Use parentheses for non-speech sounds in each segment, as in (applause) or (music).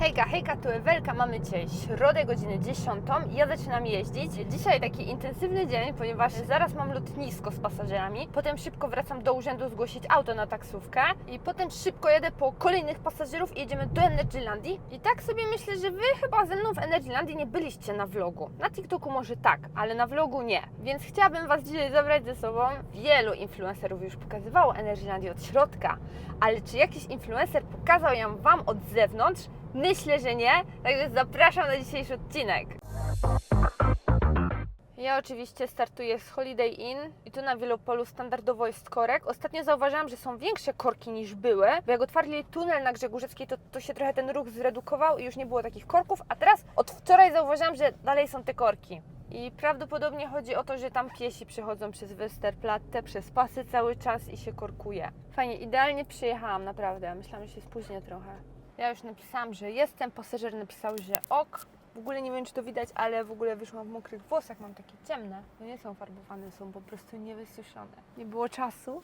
Hejka, hejka, tu Ewelka, mamy dzisiaj środę, godzinę 10 i ja zaczynam jeździć. Dzisiaj taki intensywny dzień, ponieważ zaraz mam lotnisko z pasażerami, potem szybko wracam do urzędu zgłosić auto na taksówkę i potem szybko jedę po kolejnych pasażerów i jedziemy do Energylandii. I tak sobie myślę, że Wy chyba ze mną w Energylandii nie byliście na vlogu. Na TikToku może tak, ale na vlogu nie. Więc chciałabym Was dzisiaj zabrać ze sobą. Wielu influencerów już pokazywało Energylandię od środka, ale czy jakiś influencer pokazał ją Wam od zewnątrz? Myślę, że nie, także zapraszam na dzisiejszy odcinek. Ja oczywiście startuję z Holiday Inn i tu na Wielopolu standardowo jest korek. Ostatnio zauważyłam, że są większe korki niż były, bo jak otwarli tunel na Grzegórzeckiej, to, to się trochę ten ruch zredukował i już nie było takich korków, a teraz od wczoraj zauważyłam, że dalej są te korki. I prawdopodobnie chodzi o to, że tam piesi przechodzą przez Westerplatte, przez pasy cały czas i się korkuje. Fajnie, idealnie przyjechałam, naprawdę. Myślałam, że się spóźnię trochę. Ja już napisałam, że jestem, pasażer napisał, że ok. W ogóle nie wiem, czy to widać, ale w ogóle wyszłam w mokrych włosach, mam takie ciemne. To nie są farbowane, są po prostu niewysuszone. Nie było czasu.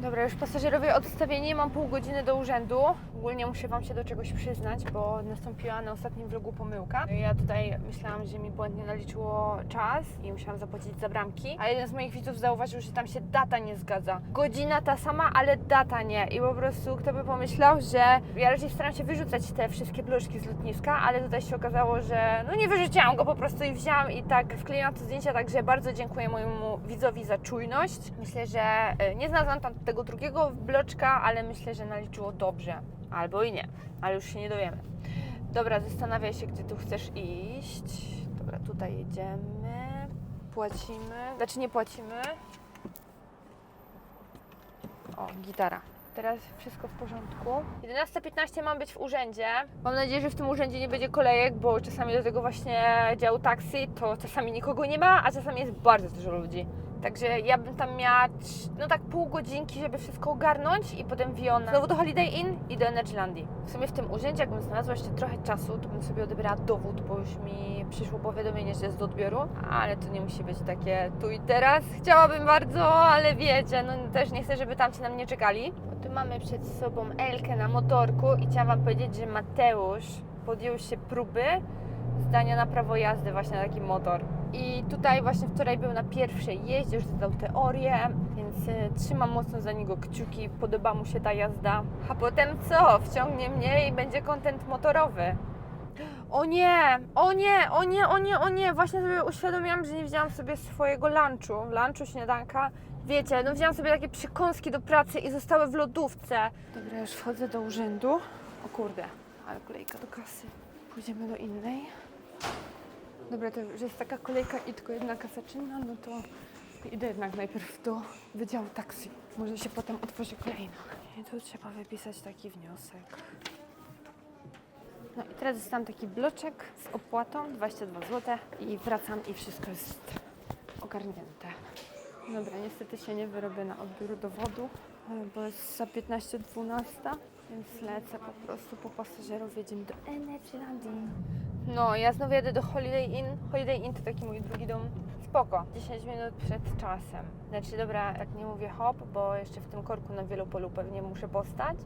Dobra, już pasażerowie odstawieni, mam pół godziny do urzędu. Ogólnie muszę Wam się do czegoś przyznać, bo nastąpiła na ostatnim vlogu pomyłka. Ja tutaj myślałam, że mi błędnie naliczyło czas i musiałam zapłacić za bramki, a jeden z moich widzów zauważył, że tam się data nie zgadza. Godzina ta sama, ale data nie. I po prostu kto by pomyślał, że ja raczej staram się wyrzucać te wszystkie bluszki z lotniska, ale tutaj się okazało, że no nie wyrzuciłam go po prostu i wzięłam i tak wklejałam to zdjęcia, także bardzo dziękuję mojemu widzowi za czujność. Myślę, że e, nie znalazłam tam tego drugiego bloczka, ale myślę, że naliczyło dobrze. Albo i nie, ale już się nie dowiemy. Dobra, zastanawiaj się, gdzie tu chcesz iść. Dobra, tutaj jedziemy. Płacimy. Znaczy nie płacimy. O, gitara. Teraz wszystko w porządku. 11.15 mam być w urzędzie. Mam nadzieję, że w tym urzędzie nie będzie kolejek, bo czasami do tego właśnie działu taksy, to czasami nikogo nie ma, a czasami jest bardzo dużo ludzi. Także ja bym tam miała, no tak pół godzinki, żeby wszystko ogarnąć i potem Wiona. Znowu do Holiday Inn i do Energylandii. W sumie w tym urzędzie, jakbym znalazła jeszcze trochę czasu, to bym sobie odebrała dowód, bo już mi przyszło powiadomienie, że jest do odbioru. Ale to nie musi być takie tu i teraz. Chciałabym bardzo, ale wiecie, no też nie chcę, żeby tamci na mnie czekali. Tu mamy przed sobą Elkę na motorku i chciałam Wam powiedzieć, że Mateusz podjął się próby zdania na prawo jazdy właśnie na taki motor. I tutaj właśnie wczoraj był na pierwszej jeździe, już zdał teorię, więc e, trzymam mocno za niego kciuki, podoba mu się ta jazda. A potem co? Wciągnie mnie i będzie kontent motorowy. O nie, o nie, o nie, o nie, o nie, właśnie sobie uświadomiłam, że nie wzięłam sobie swojego lunchu, lunchu, śniadanka. Wiecie, no wzięłam sobie takie przekąski do pracy i zostały w lodówce. Dobra, już wchodzę do urzędu. O kurde, ale kolejka do kasy. Pójdziemy do innej. Dobra, to już jest taka kolejka i tylko jedna kasa czynna, no to idę jednak najpierw do Wydziału Taksi. Może się potem otworzy kolejna. I tu trzeba wypisać taki wniosek. No i teraz dostałam taki bloczek z opłatą 22 zł i wracam i wszystko jest ogarnięte. Dobra, niestety się nie wyrobię na odbiór dowodu, e, bo jest za 15.12, więc lecę po prostu po pasażerów, jedziemy do Energylandii. No, ja znowu jadę do Holiday Inn. Holiday Inn to taki mój drugi dom. Spoko, 10 minut przed czasem. Znaczy, dobra, jak nie mówię hop, bo jeszcze w tym korku na Wielopolu pewnie muszę postać,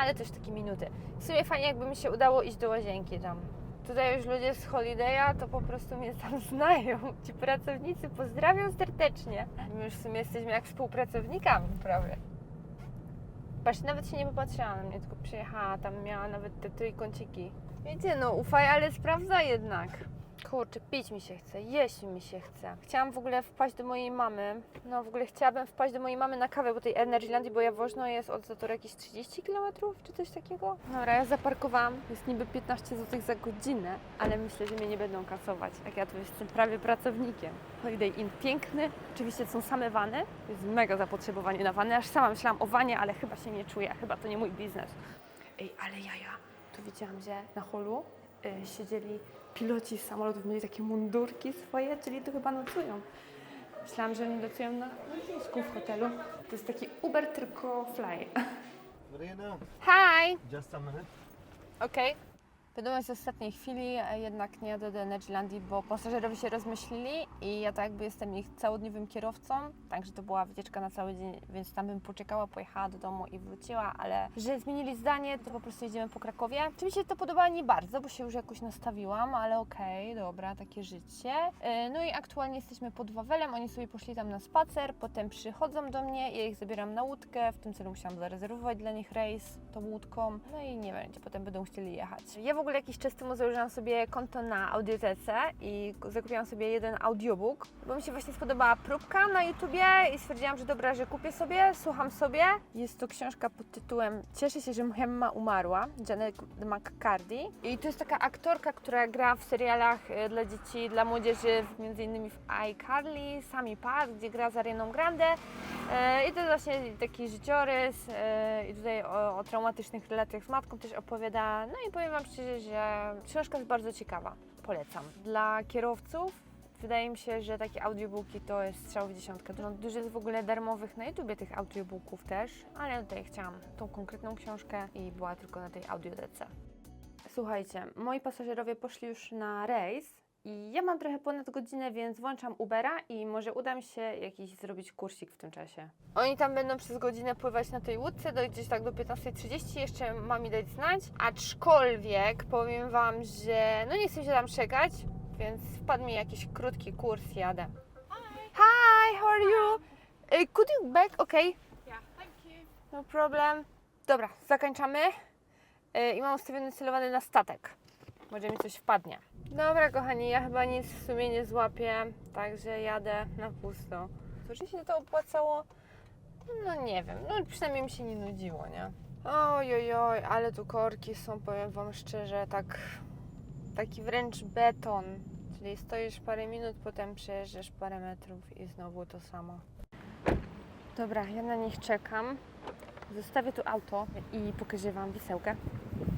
ale też takie minuty. W sumie fajnie, jakby mi się udało iść do łazienki tam. Tutaj już ludzie z Holiday'a to po prostu mnie (laughs) tam znają. Ci pracownicy pozdrawiam serdecznie. My już w sumie jesteśmy jak współpracownikami prawie. Patrz, nawet się nie popatrzyła na mnie, tylko przyjechała, tam miała nawet te trójkąciki. Wiecie, no ufaj, ale sprawdza jednak. Kurczę, pić mi się chce, jeść mi się chce. Chciałam w ogóle wpaść do mojej mamy. No w ogóle chciałabym wpaść do mojej mamy na kawę, bo tej Energylandii, bo Jaworzno jest od Zatoru jakieś 30 km czy coś takiego. Dobra, ja zaparkowałam. Jest niby 15 zł za godzinę, ale myślę, że mnie nie będą kasować. Jak ja tu jestem prawie pracownikiem. Holiday Inn piękny. Oczywiście są same wany. Jest mega zapotrzebowanie na wany. Aż sama myślałam o wanie, ale chyba się nie czuję. Chyba to nie mój biznes. Ej, ale jaja. Tu widziałam, że na holu siedzieli piloci samolotów, mieli takie mundurki swoje, czyli tu chyba nocują. Myślałam, że oni nocują na lotnisku w hotelu. To jest taki Uber, tylko fly. Verena, Hi! just a minute. Okej. Wiadomość z ostatniej chwili, jednak nie jadę do Energylandii, bo pasażerowie się rozmyślili i ja tak jakby jestem ich całodniowym kierowcą, także to była wycieczka na cały dzień, więc tam bym poczekała, pojechała do domu i wróciła, ale że zmienili zdanie, to po prostu jedziemy po Krakowie. Czy mi się to podoba? Nie bardzo, bo się już jakoś nastawiłam, ale okej, dobra, takie życie. E, No i aktualnie jesteśmy pod Wawelem, oni sobie poszli tam na spacer, potem przychodzą do mnie, ja ich zabieram na łódkę, w tym celu musiałam zarezerwować dla nich rejs tą łódką, no i nie będzie, potem będą chcieli jechać. Ja w ogóle jakiś czas temu założyłam sobie konto na audiotece i zakupiłam sobie jeden audiobook, bo mi się właśnie spodobała próbka na YouTubie i stwierdziłam, że dobra, że kupię sobie, słucham sobie. Jest to książka pod tytułem Cieszę się, że moja umarła, Janet McCarthy. I to jest taka aktorka, która gra w serialach e, dla dzieci, dla młodzieży, innymi w iCarly, Sami Pat, gdzie gra z Arianą Grande. E, I to jest właśnie taki życiorys e, i tutaj o, o traumatycznych relacjach z matką też opowiada. No i powiem Wam szczerze, że książka jest bardzo ciekawa. Polecam. Dla kierowców wydaje mi się, że takie audiobooki to jest strzał w dziesiątkę. No, dużo jest w ogóle darmowych na YouTubie tych audiobooków też, ale tutaj chciałam tą konkretną książkę i była tylko na tej audiodece. Słuchajcie, moi pasażerowie poszli już na rejs i ja mam trochę ponad godzinę, więc włączam Ubera i może uda mi się jakiś zrobić kursik w tym czasie. Oni tam będą przez godzinę pływać na tej łódce, do gdzieś tak do 15.30, jeszcze ma mi dać znać. Aczkolwiek powiem Wam, że no nie chcę się tam czekać, więc wpadł mi jakiś krótki kurs, jadę. Hi, how are you? Uh, could you back? Okay. Yeah, thank you. No problem. Dobra, zakończamy. Yy, I mam ustawiony celowany na statek. Może mi coś wpadnie. Dobra, kochani, ja chyba nic w sumie nie złapię, także jadę na pusto. To, czy się to opłacało? No nie wiem, no przynajmniej mi się nie nudziło, nie? Oj, oj, oj, ale tu korki są, powiem Wam szczerze, tak, taki wręcz beton. Czyli stoisz parę minut, potem przejeżdżasz parę metrów i znowu to samo. Dobra, ja na nich czekam. Zostawię tu auto i pokażę Wam wisełkę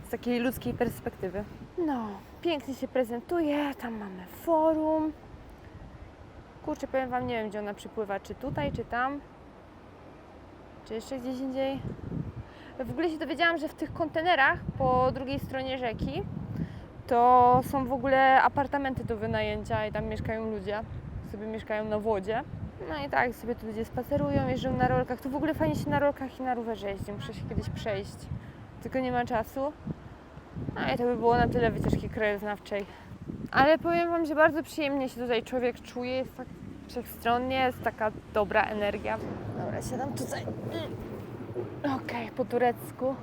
z takiej ludzkiej perspektywy. No, pięknie się prezentuje, tam mamy forum. Kurczę, powiem Wam, nie wiem gdzie ona przypływa, czy tutaj, czy tam, czy jeszcze gdzieś indziej. W ogóle się dowiedziałam, że w tych kontenerach po drugiej stronie rzeki to są w ogóle apartamenty do wynajęcia i tam mieszkają ludzie, sobie mieszkają na wodzie. No i tak sobie tu ludzie spacerują, jeżdżą na rolkach. Tu w ogóle fajnie się na rolkach i na rowerze jeździ. Muszę się kiedyś przejść. Tylko nie ma czasu. No i to by było na tyle wycieczki krajoznawczej. Ale powiem Wam, że bardzo przyjemnie się tutaj człowiek czuje. Jest tak wszechstronnie, jest taka dobra energia. Dobra, siadam tutaj. Okej, po turecku.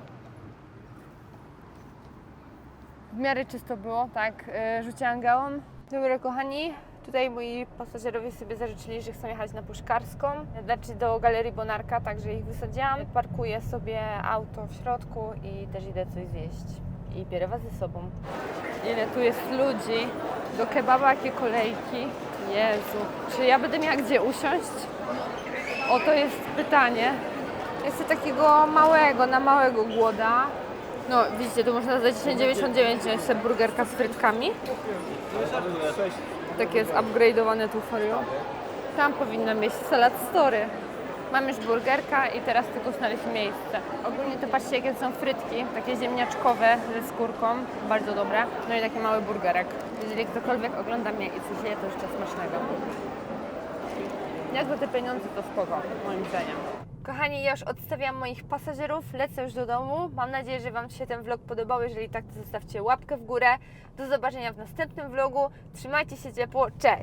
W miarę czysto było, tak. Yy, rzuciłam gałą. Dobra, kochani, tutaj moi pasażerowie sobie zażyczyli, że chcą jechać na Puszkarską, znaczy do Galerii Bonarka, także ich wysadziłam. Parkuję sobie auto w środku i też idę coś zjeść. I biorę Was ze sobą. Ile tu jest ludzi. Do kebaba jakie kolejki. Jezu. Czy ja będę miała gdzie usiąść? O, to jest pytanie. Chcę takiego małego, na małego głoda. No, widzicie, tu można za 10,99 wziąć burgerka z frytkami. Tak jest upgrade'owane tu for you. Tam powinno mieć salad story. Mam już burgerka i teraz tylko znaleźć miejsce. Ogólnie to patrzcie jakie są frytki, takie ziemniaczkowe ze skórką, bardzo dobre. No i taki mały burgerek. Jeżeli ktokolwiek ogląda mnie i coś je, to jeszcze smacznego. Jak za te pieniądze to spoko, moim zdaniem. Kochani, ja już odstawiam moich pasażerów, lecę już do domu. Mam nadzieję, że Wam się ten vlog podobał. Jeżeli tak, to zostawcie łapkę w górę. Do zobaczenia w następnym vlogu. Trzymajcie się ciepło, cześć!